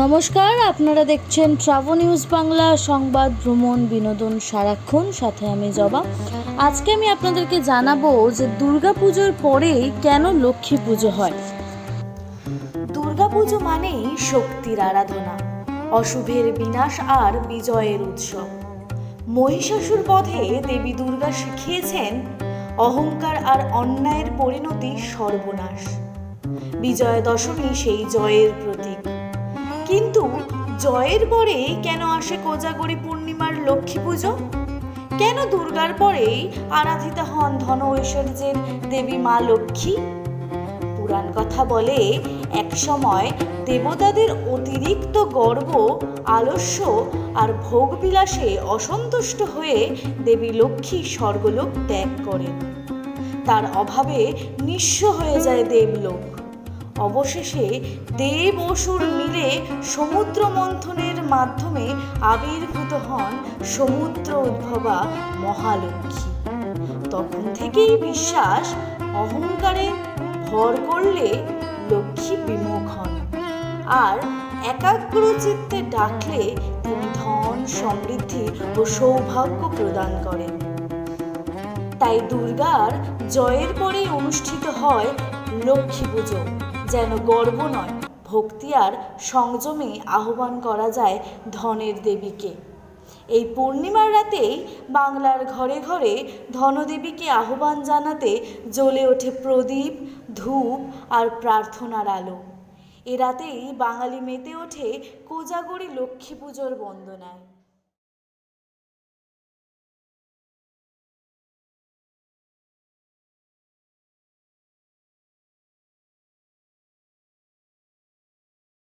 নমস্কার, আপনারা দেখছেন ট্রাভো নিউজ বাংলা, সংবাদ, ভ্রমণ, বিনোদন, সারাক্ষণ, সাথে আমি জবা। আজকে আমি আপনাদেরকে জানাব যে দুর্গাপুজোর পরেই কেন লক্ষ্মী পুজো হয়। দুর্গাপুজো মানেই শক্তির আরাধনা, অশুভের বিনাশ আর বিজয়ের উৎসব। মহিষাসুর পথে দেবী দুর্গা শিখিয়েছেন, অহংকার আর অন্যায়ের পরিণতি সর্বনাশ। বিজয়া দশমী সেই জয়ের প্রতীক। কিন্তু জয়ের পরে কেন আসে কোজাগরি পূর্ণিমার লক্ষ্মী পুজো? কেন দুর্গার পরেই আরাধিতা হন ধন ঐশ্বর্যের দেবী মা লক্ষ্মী? পুরাণ কথা বলে এক সময় দেবতাদের অতিরিক্ত গর্ব, আলস্য আর ভোগবিলাসে অসন্তুষ্ট হয়ে দেবী লক্ষ্মী স্বর্গলোক ত্যাগ করেন। তার অভাবে নিঃস্ব হয়ে যায় দেবলোক। অবশেষে দেব অসুর মিলে সমুদ্র মন্থনের মাধ্যমে আবির্ভূত হন সমুদ্র উদ্ভবা মহালক্ষ্মী। তখন থেকেই বিশ্বাস অহংকারে ভর করলে লক্ষ্মী বিমুখ হন। আর একাগ্র চিত্তে ডাকলে তিনি ধন, সমৃদ্ধি ও সৌভাগ্য প্রদান করেন। তাই দুর্গার জয়ের পরেই অনুষ্ঠিত হয় লক্ষ্মী পুজো। যেন গর্ব নয়, ভক্তি আর সংযমে আহ্বান করা যায় ধনের দেবীকে। এই পূর্ণিমার রাতেই বাংলার ঘরে ঘরে ধনদেবীকে আহ্বান জানাতে জ্বলে ওঠে প্রদীপ, ধূপ আর প্রার্থনার আলো। এ রাতেই বাঙালি মেতে ওঠে কোজাগরী লক্ষ্মী পুজোর বন্দনায়।